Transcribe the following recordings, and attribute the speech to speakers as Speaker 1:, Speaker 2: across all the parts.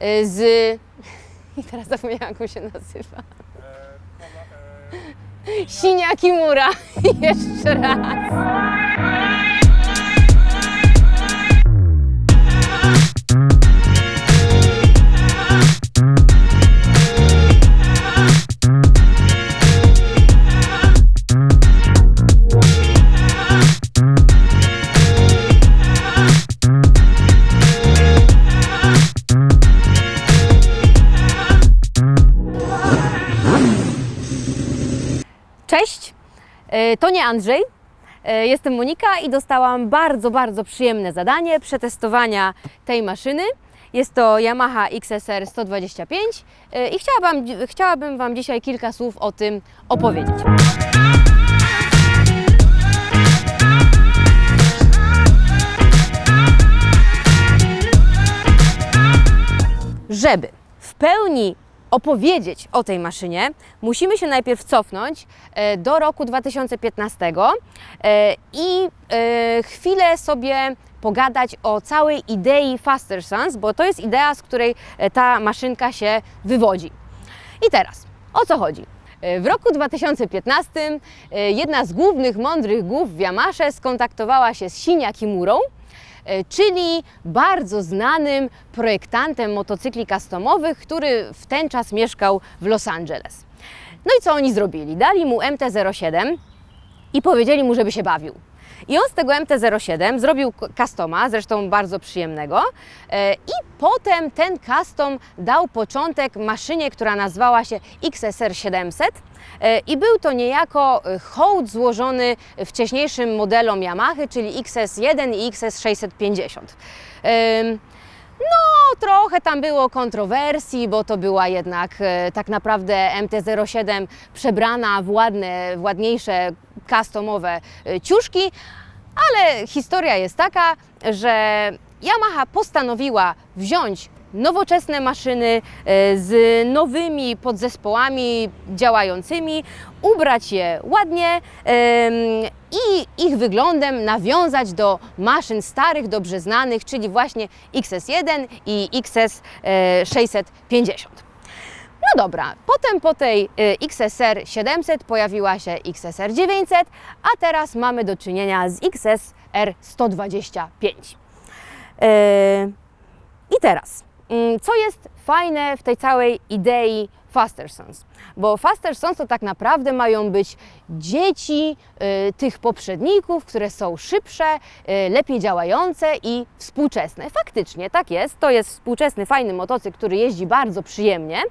Speaker 1: e, z... I teraz zapomniałam, jak on się nazywa. Siniaki Mura. Jeszcze raz. Cześć, e, to nie Andrzej. E, Jestem Monika i dostałam bardzo, bardzo przyjemne zadanie przetestowania tej maszyny. Jest to Yamaha XSR 125 e, i chciałabym, chciałabym Wam dzisiaj kilka słów o tym opowiedzieć. Żeby w pełni opowiedzieć o tej maszynie, musimy się najpierw cofnąć e, do roku 2015 e, i e, chwilę sobie pogadać o całej idei Faster Sans, bo to jest idea, z której ta maszynka się wywodzi. I teraz, o co chodzi? W roku 2015 e, jedna z głównych mądrych głów w Yamasze skontaktowała się z Shinya Kimurą, czyli bardzo znanym projektantem motocykli customowych, który w ten czas mieszkał w Los Angeles. No i co oni zrobili? Dali mu MT-07 i powiedzieli mu, żeby się bawił. I on z tego MT-07 zrobił customa, zresztą bardzo przyjemnego, e, i potem ten custom dał początek maszynie, która nazwała się XSR 700 e, i był to niejako e, hołd złożony wcześniejszym modelom Yamahy, czyli XS1 i XS 650. Em, no, trochę tam było kontrowersji, bo to była jednak tak naprawdę MT-07 przebrana w ładne, w ładniejsze customowe e, ciuszki, ale historia jest taka, że Yamaha postanowiła wziąć nowoczesne maszyny e, z nowymi podzespołami działającymi, ubrać je ładnie i ich wyglądem nawiązać do maszyn starych, dobrze znanych, czyli właśnie XS1 i XS e, 650. No dobra, potem po tej y, XSR 700 pojawiła się XSR 900, a teraz mamy do czynienia z XSR 125. Yy, I teraz, mm, co jest fajne w tej całej idei Faster Sons? Bo Faster Sons to tak naprawdę mają być dzieci y, tych poprzedników, które są szybsze, y, lepiej działające i współczesne. Faktycznie tak jest. To jest współczesny, fajny motocykl, który jeździ bardzo przyjemnie.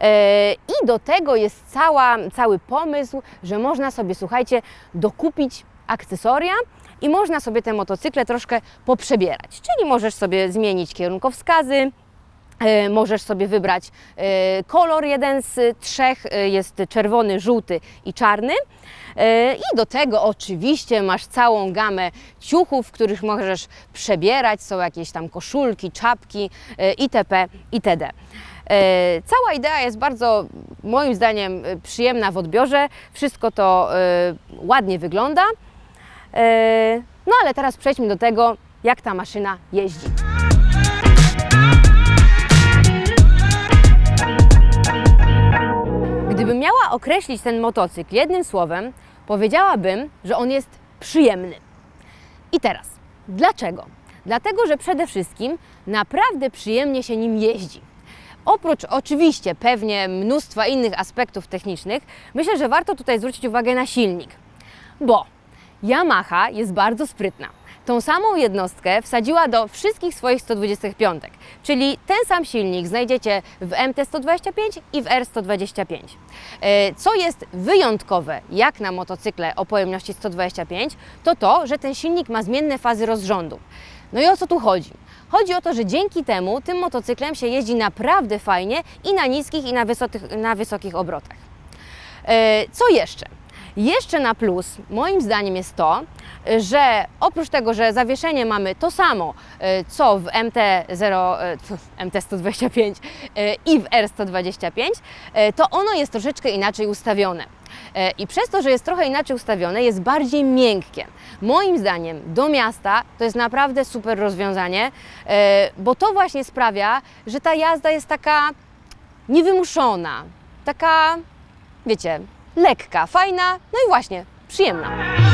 Speaker 1: E, I do tego jest cała, cały pomysł, że można sobie, słuchajcie, dokupić akcesoria i można sobie te motocykle troszkę poprzebierać. Czyli możesz sobie zmienić kierunkowskazy, E, Możesz sobie wybrać e, kolor jeden z trzech, jest czerwony, żółty i czarny. I do tego oczywiście masz całą gamę ciuchów, w których możesz przebierać. Są jakieś tam koszulki, czapki itp. itd. E, Cała idea jest bardzo, moim zdaniem, e, przyjemna w odbiorze. Wszystko to e, ładnie wygląda. No ale teraz przejdźmy do tego, jak ta maszyna jeździ. Gdybym miała określić ten motocykl jednym słowem, powiedziałabym, że on jest przyjemny. I teraz, dlaczego? Dlatego, że przede wszystkim naprawdę przyjemnie się nim jeździ. Oprócz oczywiście pewnie mnóstwa innych aspektów technicznych, myślę, że warto tutaj zwrócić uwagę na silnik. Bo Yamaha jest bardzo sprytna. Tą samą jednostkę wsadziła do wszystkich swoich 125, czyli ten sam silnik znajdziecie w MT-125 i w R-125. E, Co jest wyjątkowe, jak na motocykle o pojemności 125, to to, że ten silnik ma zmienne fazy rozrządu. No i o co tu chodzi? Chodzi o to, że dzięki temu tym motocyklem się jeździ naprawdę fajnie i na niskich, i na wysokich, na wysokich obrotach. E, Co jeszcze? Jeszcze na plus, moim zdaniem, jest to, że oprócz tego, że zawieszenie mamy to samo, e, co w MT-0, e, tfu, MT-125 e, i w R-125, e, to ono jest troszeczkę inaczej ustawione. E, I przez to, że jest trochę inaczej ustawione, jest bardziej miękkie. Moim zdaniem do miasta to jest naprawdę super rozwiązanie, e, bo to właśnie sprawia, że ta jazda jest taka niewymuszona, taka, wiecie, lekka, fajna, no i właśnie, przyjemna.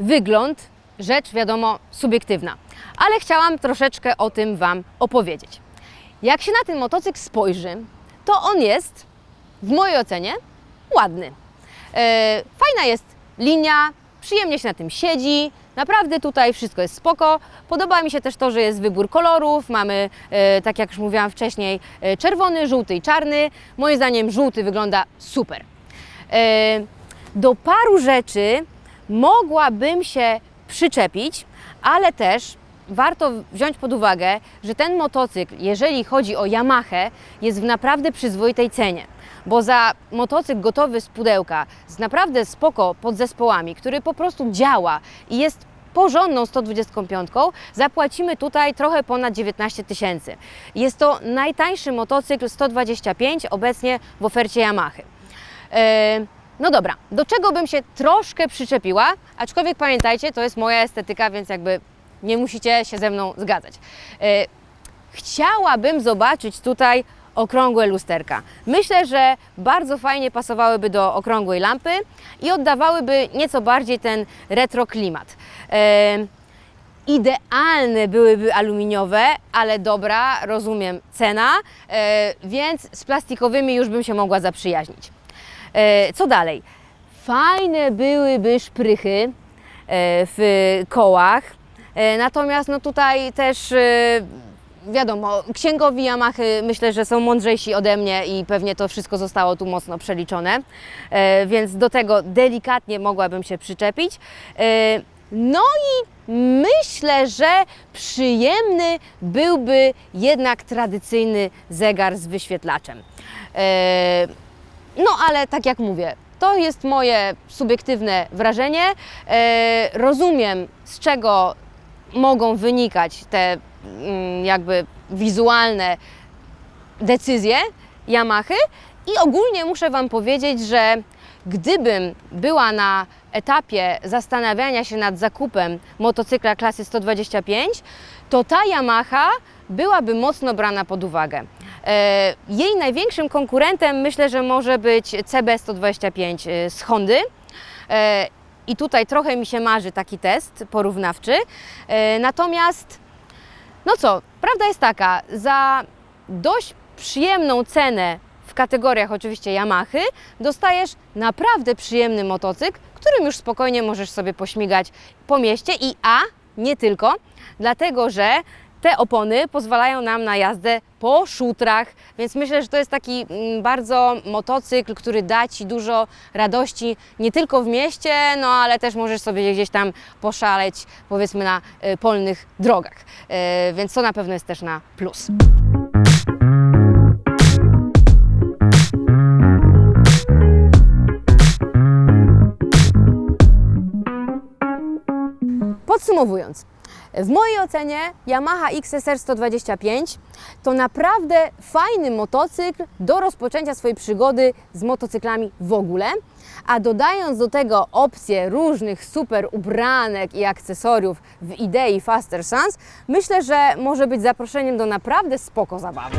Speaker 1: Wygląd, rzecz wiadomo subiektywna, ale chciałam troszeczkę o tym Wam opowiedzieć. Jak się na ten motocykl spojrzy, to on jest, w mojej ocenie, ładny. E, fajna jest linia, przyjemnie się na tym siedzi, naprawdę tutaj wszystko jest spoko. Podoba mi się też to, że jest wybór kolorów, mamy, e, tak jak już mówiłam wcześniej, e, czerwony, żółty i czarny. Moim zdaniem żółty wygląda super. Do paru rzeczy mogłabym się przyczepić, ale też warto wziąć pod uwagę, że ten motocykl, jeżeli chodzi o Yamahę, jest w naprawdę przyzwoitej cenie. Bo za motocykl gotowy z pudełka, z naprawdę spoko podzespołami, który po prostu działa i jest porządną 125, zapłacimy tutaj trochę ponad 19 tysięcy. Jest to najtańszy motocykl 125 obecnie w ofercie Yamahy. E, No dobra, do czego bym się troszkę przyczepiła, aczkolwiek pamiętajcie, to jest moja estetyka, więc jakby nie musicie się ze mną zgadzać. E, Chciałabym zobaczyć tutaj okrągłe lusterka. Myślę, że bardzo fajnie pasowałyby do okrągłej lampy i oddawałyby nieco bardziej ten retro klimat. E, Idealne byłyby aluminiowe, ale dobra, rozumiem, cena, e, więc z plastikowymi już bym się mogła zaprzyjaźnić. E, Co dalej? Fajne byłyby szprychy e, w kołach, e, natomiast no tutaj też wiadomo, księgowi Yamahy myślę, że są mądrzejsi ode mnie i pewnie to wszystko zostało tu mocno przeliczone, więc do tego delikatnie mogłabym się przyczepić. No i myślę, że przyjemny byłby jednak tradycyjny zegar z wyświetlaczem. No ale tak jak mówię, to jest moje subiektywne wrażenie. E, rozumiem, z czego mogą wynikać te mm, jakby wizualne decyzje Yamahy i ogólnie muszę Wam powiedzieć, że gdybym była na etapie zastanawiania się nad zakupem motocykla klasy 125, to ta Yamaha byłaby mocno brana pod uwagę. E, Jej największym konkurentem myślę, że może być CB125 e, z Hondy. E, I tutaj trochę mi się marzy taki test porównawczy. Natomiast no co, prawda jest taka, za dość przyjemną cenę w kategoriach oczywiście Yamahy dostajesz naprawdę przyjemny motocykl, którym już spokojnie możesz sobie pośmigać po mieście i a nie tylko, dlatego że te opony pozwalają nam na jazdę po szutrach, więc myślę, że to jest taki mm, bardzo motocykl, który da Ci dużo radości nie tylko w mieście, no ale też możesz sobie gdzieś tam poszaleć powiedzmy na y, polnych drogach, Y, więc to na pewno jest też na plus. Podsumowując, w mojej ocenie Yamaha XSR 125 to naprawdę fajny motocykl do rozpoczęcia swojej przygody z motocyklami w ogóle, a dodając do tego opcję różnych super ubranek i akcesoriów w idei Faster Sans, myślę, że może być zaproszeniem do naprawdę spoko zabawy.